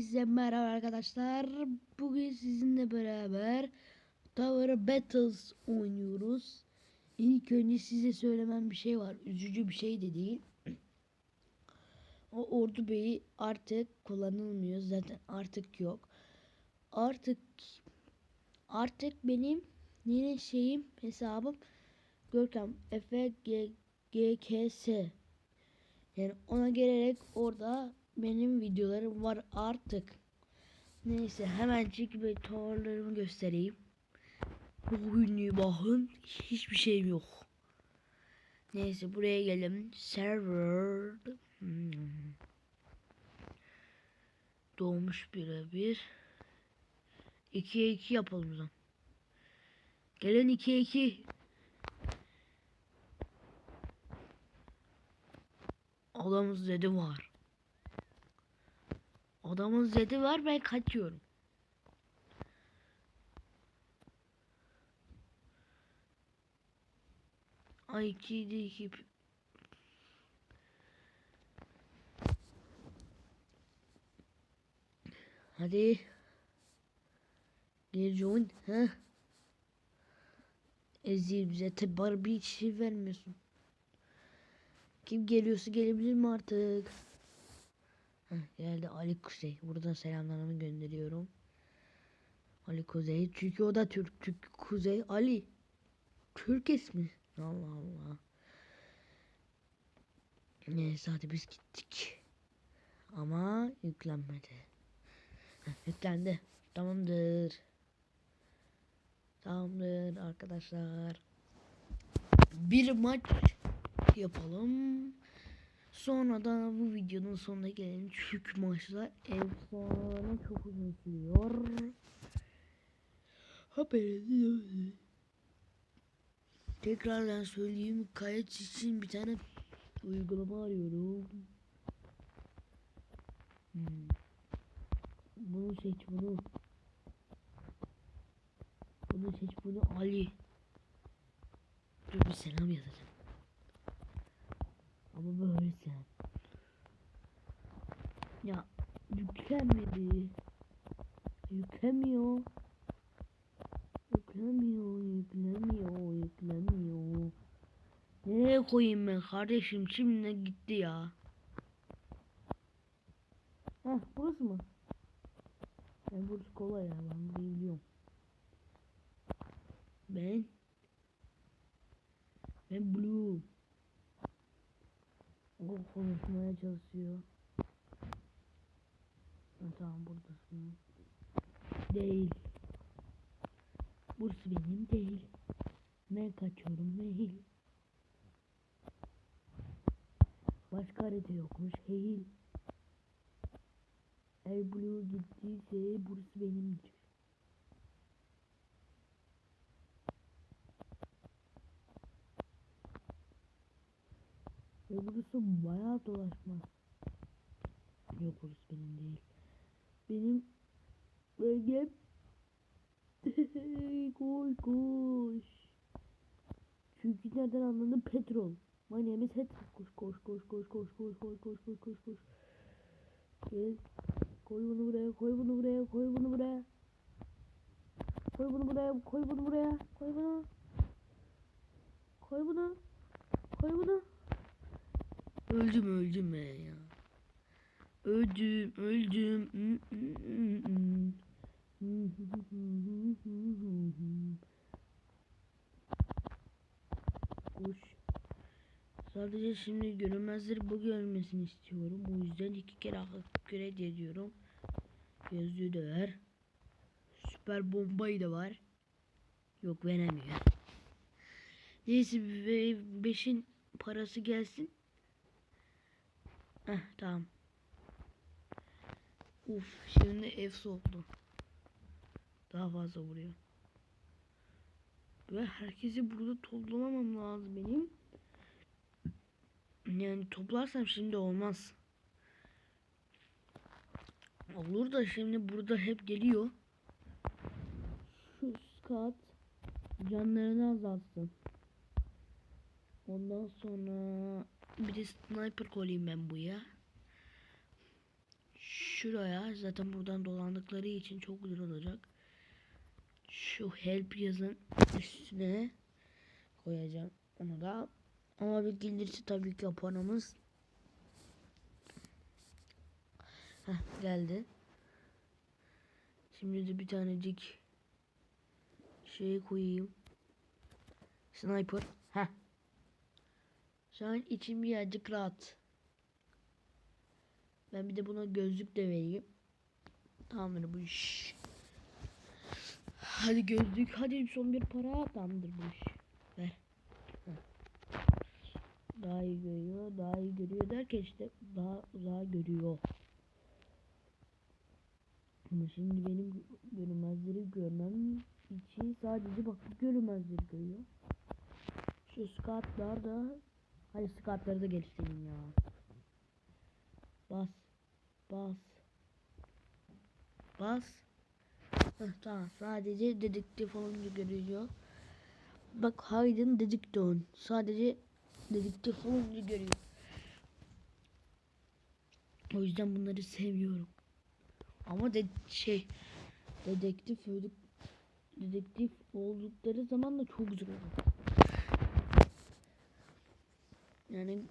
Size merhaba arkadaşlar. Bugün sizinle beraber Tower Battles oynuyoruz. İlk önce size söylemem bir şey var. Üzücü bir şey de değil. O ordu beyi artık kullanılmıyor. Zaten artık yok. Artık artık benim yeni şeyim hesabım Görkem Efe GKS. Yani ona gelerek orada benim videolarım var artık. Neyse hemencik bir tavırlarımı göstereyim. Bugünlüğü bakın hiçbir şeyim yok. Neyse buraya gelelim. Server. Hmm. Doğmuş birebir. 2'ye 2 yapalım o zaman. Gelin 2'ye 2. Adamın zedi var. Adamın zedi var ben kaçıyorum. Ay 2'de 2 Hadi. Gel join. Ha? Ezil bize tabi bari bir şey vermiyorsun. Kim geliyorsa gelebilir mi artık? Heh, geldi Ali Kuzey. Buradan selamlarımı gönderiyorum. Ali Kuzey. Çünkü o da Türk. Çünkü Kuzey Ali. Türk ismi. Allah Allah. Neyse hadi biz gittik. Ama yüklenmedi. Yüklendi. Tamamdır. Tamamdır arkadaşlar. Bir maç yapalım. Sonra da bu videonun sonuna gelelim. Çünkü maçlar efsane çok uzun sürüyor. Haberiniz olsun. Tekrardan söyleyeyim. Kayıt için bir tane uygulama arıyorum. Hmm. Bunu seç bunu. Bunu seç bunu Ali. Dur bir selam yazacağım. Ama böyle. Ya yüklenmedi. Yüklemiyor. Yüklemiyor, yüklemiyor, yüklemiyor. Nereye koyayım ben kardeşim? Şimdi gitti ya. Heh burası mı? Ben burası kolay ya ben biliyorum. Ben ben blue. O konuşmaya çalışıyor. Ha, tamam buradasın. Değil. Burası benim değil. Ben kaçıyorum değil. Başka harita yokmuş. Değil. Eğer Blue gittiyse burası benimdir. Burası bayağı dolaşma. Yok burası benim değil. Benim bölgem koş koş. Çünkü nereden anladın petrol. My name is Petrol. Koş koş koş koş koş koş koş koş koş koş koş. Gel. Koy bunu buraya, koy bunu buraya, koy bunu buraya. Koy bunu buraya, koy bunu buraya, koy bunu. Koy bunu. Koy bunu. Öldüm öldüm ben ya. Öldüm öldüm. Koş. Sadece şimdi görünmezleri bu görmesini istiyorum. O yüzden iki kere upgrade ediyorum. Gözlüğü de ver. Süper bombayı da var. Yok veremiyor. Neyse 5'in parası gelsin. Heh tamam. Uf şimdi ev soğuktu. Daha fazla vuruyor. Ve herkesi burada toplamamam lazım benim. Yani toplarsam şimdi olmaz. Olur da şimdi burada hep geliyor. Şu kat canlarını azaltsın. Ondan sonra bir de sniper koyayım ben buraya. şuraya zaten buradan dolandıkları için çok güzel olacak. Şu help yazın üstüne koyacağım onu da. Ama bir gelirse tabii ki paramız. Heh, geldi. Şimdi de bir tanecik şey koyayım. Sniper. Heh. Şu an içim birazcık rahat. Ben bir de buna gözlük de vereyim. Tamamdır bu iş. Hadi gözlük. Hadi son bir para. Tamamdır bu iş. Ver. Daha iyi görüyor. Daha iyi görüyor derken işte daha uzağa görüyor. Ama şimdi benim görünmezleri görmem için sadece bak bu görünmezleri görüyor. Şu skatlar da hadi skatları da geliştireyim ya. Bas. Bas. Bas. Heh, tamam sadece dedektif olunca görüyor. Bak Hayden dedektif Sadece dedektif olunca görüyor. O yüzden bunları seviyorum. Ama de şey dedektif olduk dedektif oldukları zaman da çok güzel olur. Yani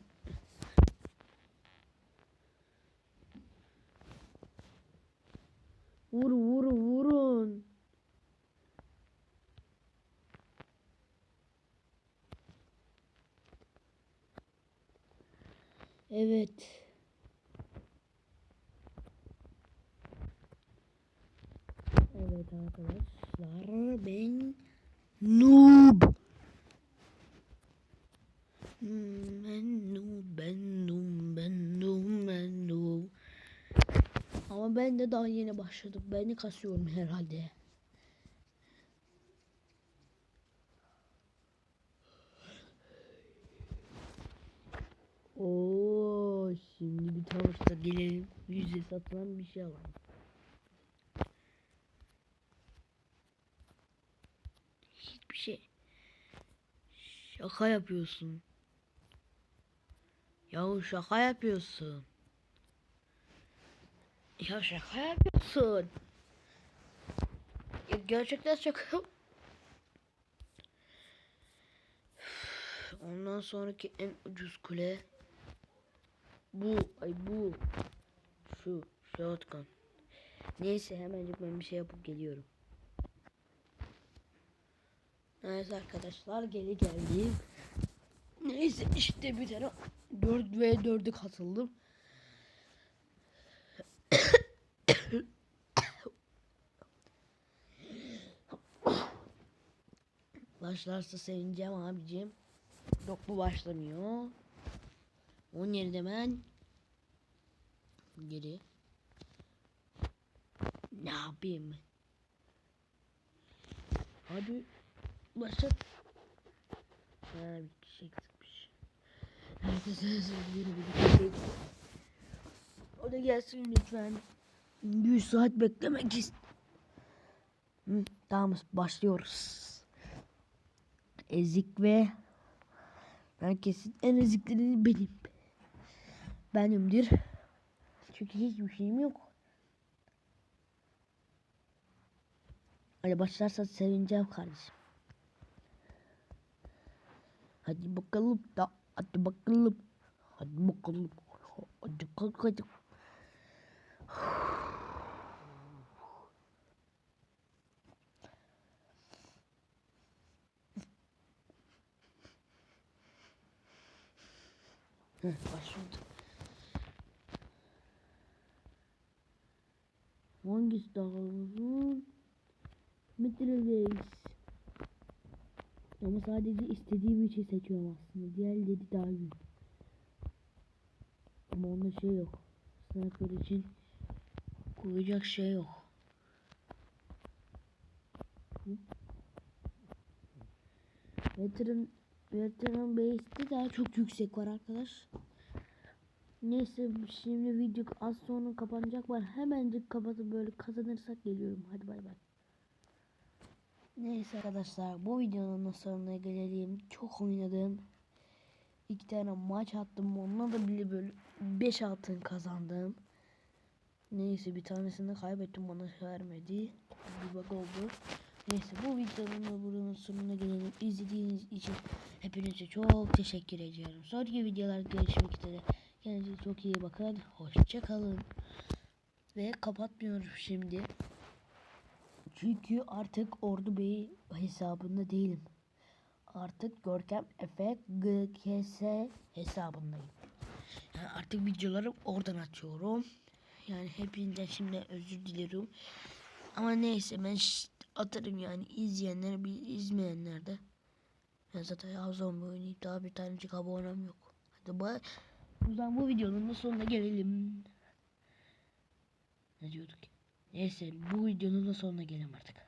Vur vur vurun. Evet. Evet arkadaşlar ben noob. Hmm, Ben noob, ben noob, ben noob, ben noob. Ama ben de daha yeni başladım. Beni kasıyorum herhalde. Oo, şimdi bir tavırsa gelelim. Yüze satılan bir şey alalım. Hiçbir şey. Şaka yapıyorsun. Yahu şaka yapıyorsun. Ya şaka yapıyorsun. Ya gerçekten şaka. Ondan sonraki en ucuz kule bu ay bu şu shotgun. Neyse hemencik ben bir şey yapıp geliyorum. Evet arkadaşlar geri geldim. Neyse işte bir tane 4 ve 4'e katıldım. Başlarsa sevineceğim abicim. Yok başlamıyor. Onun yerine ben geri ne yapayım? Hadi başlat. Ha bir eksikmiş. Herkese eksik. O da gelsin lütfen. 100 saat beklemek ist. Tamam başlıyoruz. Ezik ve herkesin en ezikleri benim. Benimdir. Çünkü hiçbir şeyim yok. Hadi başlarsa sevineceğim kardeşim. Hadi bakalım da hadi bakalım. Hadi bakalım. Hadi kalk hadi. Başladı. Hangisi daha uzun? Metredeyiz. Ama sadece istediğim için seçiyorum aslında. Diğerleri daha iyi. Ama onda şey yok. Sniper için koyacak şey yok. Veteran Veteran Base'de daha çok yüksek var arkadaş. Neyse şimdi video az sonra kapanacak var. Hemencik kapatıp böyle kazanırsak geliyorum. Hadi bay bay. Neyse arkadaşlar bu videonun sonuna gelelim. Çok oynadım. İki tane maç attım. Onunla da bile böyle 5 altın kazandım. Neyse bir tanesini kaybettim bana vermedi. Bir bak oldu. Neyse bu videonun da buranın sonuna gelelim. İzlediğiniz için hepinize çok teşekkür ediyorum. Sonraki videolarda görüşmek üzere. Kendinize çok iyi bakın. Hoşçakalın. Ve kapatmıyorum şimdi. Çünkü artık Ordu Bey hesabında değilim. Artık Görkem Efe GKS hesabındayım. Yani artık videoları oradan atıyorum. Yani hepinizden şimdi özür dilerim. Ama neyse ben atarım yani izleyenler bir izleyenler de. Ben zaten Havzon oynayıp daha bir tanecik abonem yok. Hadi bay. Buradan bu videonun da sonuna gelelim. Ne diyorduk? Neyse bu videonun da sonuna gelelim artık.